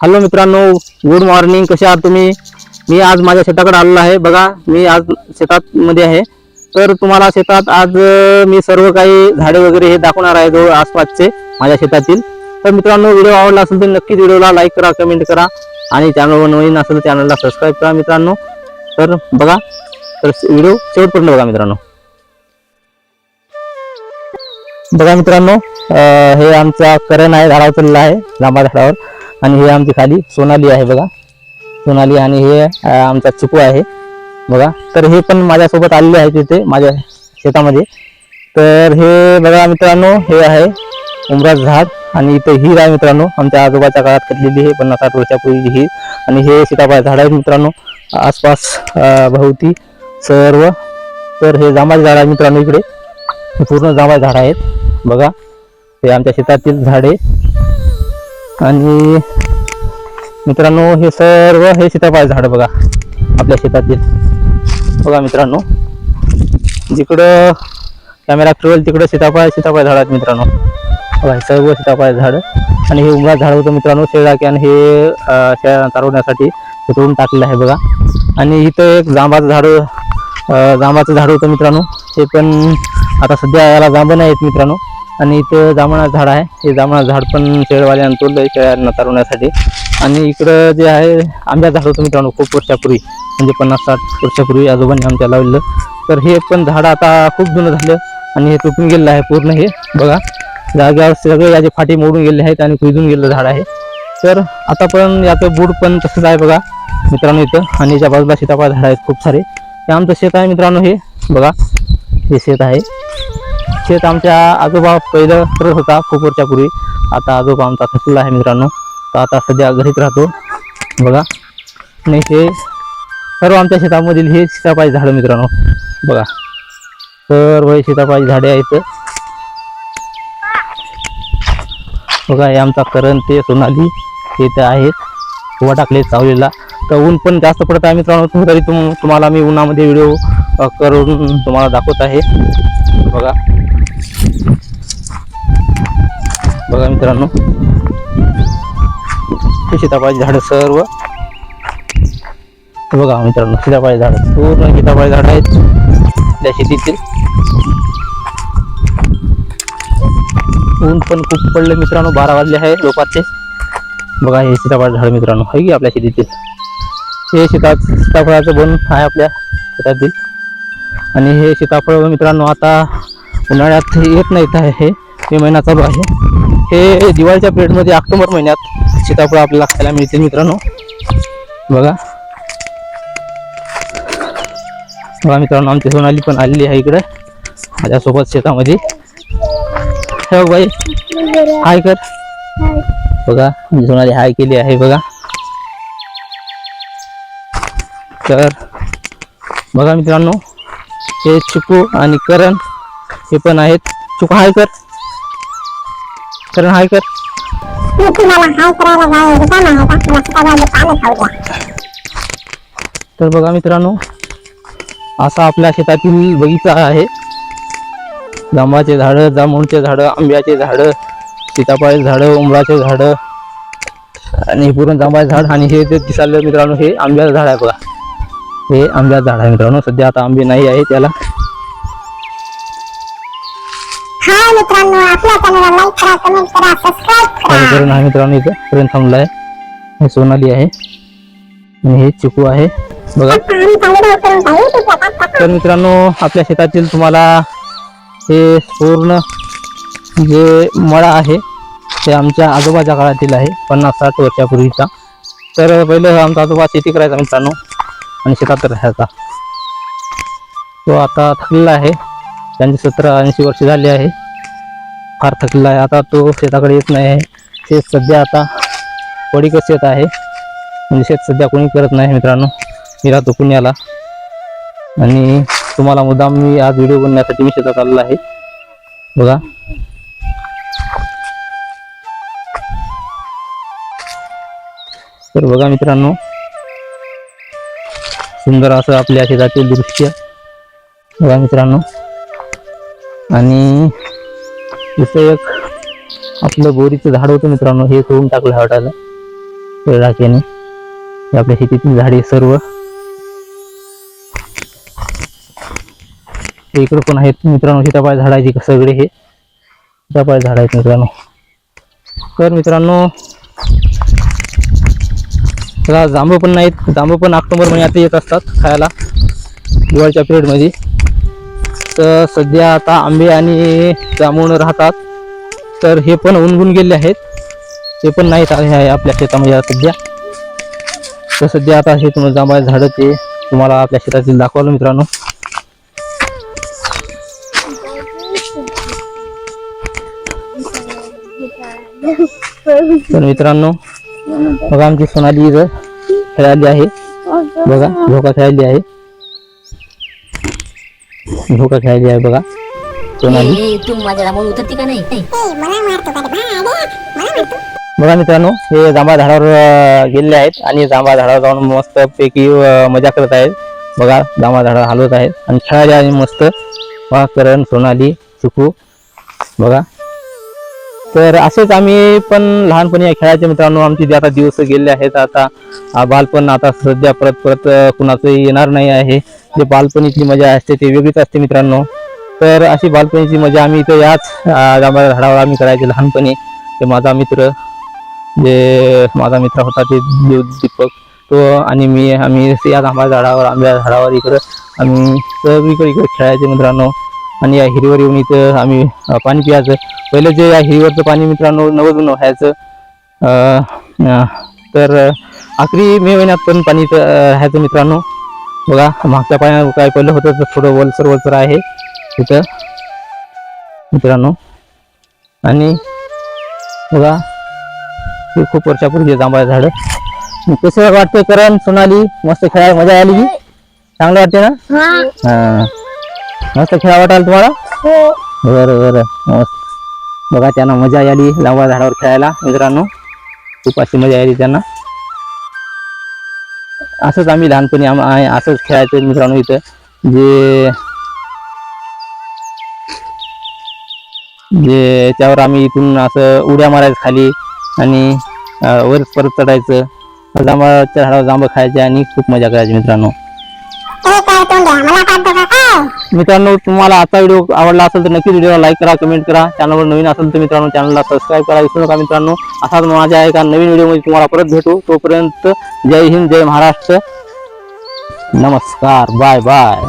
Hello मित्रांनो good morning कसे आहात तुम्ही? मी आज माझ्या शेताकडे आलेलो आहे. बघा मी आज शेतात मध्ये आहे. तर तुम्हाला शेतात आज मी सर्व काही झाडे वगैरे हे दाखवणार आहे जवळ आसपासचे माझ्या शेतातील. तर मित्रांनो व्हिडिओ आवडला असेल तर नक्कीच व्हिडिओला लाईक करा कमेंट करा आणि चॅनलवर नवीन असेल तर चॅनलला सबस्क्राईब करा मित्रांनो. तर बघा तर व्हिडिओ शेवटपर्यंत बघा मित्रांनो. बघा मित्रांनो हे आमचा करण आहे झाडावर चाललेला आहे लांबा झाडावर. आणि हे आमची खाली सोनाली आहे बघा. सोनाली आणि हे आमचा चिकू आहे बघा. तर हे पण माझ्यासोबत आलेले आहे तिथे माझ्या शेतामध्ये. तर हे बघा मित्रांनो हे आहे उमराज झाड आणि इथं हीर आहे मित्रांनो. आमच्या आजोबाच्या काळात कटलेली हे पन्नास साठ वर्षापूर्वी हीर. आणि हे सीताफळ झाड आहेत मित्रांनो. आसपास भोवती सर्व. तर हे जांभळी झाड आहे मित्रांनो इकडे. पूर्ण जांभळी झाड आहेत बघा. हे आमच्या शेतातील झाडे आणि मित्रांनो हे सर्व हे सीताफळ झाड बघा. आपल्या शेतातील बघा मित्रांनो जिकडं कॅमेरा फिरवेल तिकडं सीताफळ सीताफळ झाड आहेत मित्रांनो. बघा हे सर्व सीताफळ झाड. आणि हे उमरा झाड होतं मित्रांनो शेळा हे तारवण्यासाठी शेळ्या टाकलेलं आहे बघा. आणि इथं एक जांबाचं झाड जांबाचं झाड होतं मित्रांनो. ते पण आता सध्या याला जांब नाही आहेत मित्रांनो. आणि इथं जांभळा झाड आहे. हे जांभळा झाड पण शेळवाल्यानं तोडलं शेळ्यांना चालवण्यासाठी आणि इकडं जे आहे आंब्या झाड होतं मित्रांनो खूप वर्षापूर्वी म्हणजे पन्नास साठ वर्षापूर्वी आजोबांनी आमच्या लावलेलं. तर हे पण झाड आता खूप जुनं झालं आणि हे तुटून गेलेलं आहे पूर्ण हे. बघा जाग्यावर सगळे याचे फाटे मोडून गेले आहेत आणि कुजून गेलेलं झाड आहे. तर आता पण याचं बूड पण तसंच आहे बघा मित्रांनो इथं. आणि याच्या बाजूला सीताफळ झाड आहेत खूप सारे. हे आमचं शेत आहे मित्रांनो हे. बघा हे शेत आहे. शेत आमच्या आजोबा पहिलं करत होता खूप वर्षापूर्वी. आता आजोबा आमचा थकला आहे मित्रांनो. तर आता सध्या घरीच राहतो. बघा. आणि हे सर्व आमच्या शेतामधील हे सीताफळ झाडं मित्रांनो. बघा. सर्व हे सीताफळ झाडे आहेत. बघा हे आमचा करण ते सोनाली हे तर आहेत. उभा टाकले चावलेला तर ऊन पण जास्त पडत आहे मित्रांनो. तरी तुम तुम्हाला मी उन्हामध्ये व्हिडिओ करून तुम्हाला दाखवत आहे. बघा. बघा मित्रांनो हे सीताफळाची झाडं सर्व. बघा मित्रांनो सीताफळाची झाडं. पूर्ण सीताफळाची झाडं आहेत त्या शेतीतील. ऊन पण खूप पडले मित्रांनो बारा वाजले आहे दुपारचे. बघा हे सीताफळ झाड मित्रांनो आहे की आपल्या शेतीतील? हे सीता सीताफळाचं बन आहे आपल्या शेतातील. आणि हे सीताफळ मित्रांनो आता उन्हाळ्यात येत नाहीत हे मे महिना चालू आहे. हे दिवाळीच्या पिरियडमध्ये ऑक्टोबर महिन्यात सीताफळ आपल्याला खायला मिळते मित्रांनो. बघा. बघा मित्रांनो आमची सोनाली पण आलेली आहे इकडे. माझ्यासोबत शेतामध्ये. हे बघ बाई. हाय कर. बघा मी सोनाली हाय केली आहे बघा. तर बघा मित्रांनो हे चिकू आणि करण हे पण आहेत. चुका हाय कर. कारण हाय कर. तर बघा मित्रांनो असा आपल्या शेतातील बगीचा आहे. जांबाचे झाडं जांभूळचे झाडं आंब्याचे झाडं सीताफळाचे झाडं उमराचे झाडं. आणि पूर्ण जांबाचे झाड आणि हे जे दिसायला मित्रांनो हे आंब्याचं झाड आहे बघा. हे आंब्याचं झाड आहे मित्रांनो. सध्या आता आंबे नाही आहे त्याला. हाय मित्रांनो आपल्या चॅनलला लाईक करा कमेंट करा सबस्क्राईब करा. करून आहे मित्रांनो इथं पर्यंत थांबला आहे हे सोनाली आहे. आणि हे चिकू आहे. बघा. तर मित्रांनो आपल्या शेतातील तुम्हाला हे पूर्ण जे मळा आहे ते आमच्या आजोबाच्या काळातील आहे पन्नास साठ वर्षापूर्वीचा. तर पहिलं आमचा आजोबा शेती करायचा मित्रांनो आणि शेतात राहायचा. तो आता थकलेला आहे. त्यांचे सतरा ऐंशी वर्ष झाले आहे. फार थकलेला आहे. आता तो शेताकडे येत नाही. आहे शेत सध्या आता पडीकच शेत आहे. म्हणजे शेत सध्या कोणी करत नाही मित्रांनो. मी राहतो पुण्याला. आणि तुम्हाला मुद्दाम मी आज व्हिडिओ बनण्यासाठी मी शेतात आलेला आहे. बघा. तर बघा मित्रांनो. सुंदर असं आपल्या शेतातील दृश्य. बघा मित्रांनो. आणि इथं एक आपलं बोरीचं झाड होतं मित्रांनो हे करून टाकलं हटायला राखेने. हे आपल्या शेतीतील झाडे सर्व. इकडे पण आहेत मित्रांनो सीतापाय झाडाचे सगळे हे. सीतापाय झाड आहेत मित्रांनो. तर मित्रांनो त्याला जांभू पण नाहीत. जांभू पण ऑक्टोबर महिन्यात येत असतात खायला. दिवाळीच्या पिरियडमध्ये तर सध्या आता आंबे आणि जांभूळ राहतात. तर हे पण उनगून गेले आहेत. ते पण नाहीत आहे आहे आपल्या शेतामध्ये सध्या. तर सध्या आता हे तुम्हाला जांभळा झाडं ते तुम्हाला आपल्या शेतातील दाखवलं मित्रांनो. तर मित्रांनो बघा आमची सोनाली इथं खेळाली आहे. बघा झोका खेळाली आहे. झोका खेळाली आहे बघा. सोनाली तू माझ्या रामावर उतरते का नाही? बघा मित्रांनो हे जांभळा झाडावर गेलेले आहेत आणि जांभळा झाडावर जाऊन मस्त पैकी मजा करत आहेत. बघा जांभळा झाडावर हलवत आहेत आणि खेळायला आणि मस्त बघा करण सोनाली सुखू. बघा. तर असेच आम्ही पण लहानपणी या खेळायचे मित्रांनो. आमचे जे आता दिवस गेले आहेत आता बालपण आता सध्या परत परत कुणाचंही येणार नाही आहे. जे बालपणीची मजा असते ते वेगळीच असते मित्रांनो. तर अशी बालपणीची मजा आम्ही इथं याच आम्हाला झाडावर आम्ही करायचे लहानपणी. ते माझा मित्र जे माझा मित्र होता ते दीपक तो आणि मी आम्ही या आंबा झाडावर आंब्या झाडावर इकडं आम्ही इकडे इकडे खेळायचे मित्रांनो. आणि या हिरीवर येऊन इथं आम्ही पाणी पियायचं. पहिलं जे या हिरीवरचं पाणी मित्रांनो नवजून व्हायचं तर आखरी मे महिन्यात पण पाणी इथं मित्रांनो. बघा मागच्या पाण्यात काय पहिलं होतं तर थोडं वलसर वलसर आहे इथं. मित्रांनो. आणि बघा हे खूप वर्षापूर्वी जांभळा झाड. कसं वाटतं करण सोनाली? मस्त खेळायला मजा आली की? चांगलं वाटते ना? हा. मस्त खेळा वाटायला तुम्हाला? बरं बरं. मस्त. बघा त्यांना मजा आली जांभळा झाडावर खेळायला मित्रांनो. खूप अशी मजा आली त्यांना. असंच आम्ही लहानपणी आम असंच खेळायचं मित्रांनो इथं. जे जे त्यावर आम्ही इथून असं उड्या मारायचं खाली आणि वर परत चढायचं. जांभळाच्या झाडावर जांभळ खायचे आणि खूप मजा करायची मित्रांनो. मित्रांनो तुम्हाला आजचा व्हिडिओ आवडला असेल तर नक्कीच व्हिडिओला लाईक करा कमेंट करा. चॅनलवर नवीन असेल तर मित्रांनो चॅनलला सबस्क्राईब करा. विसरू नका मित्रांनो. असाच माझ्या एका नवीन व्हिडिओमध्ये तुम्हाला परत भेटू. तोपर्यंत जय हिंद जय महाराष्ट्र. नमस्कार. Bye bye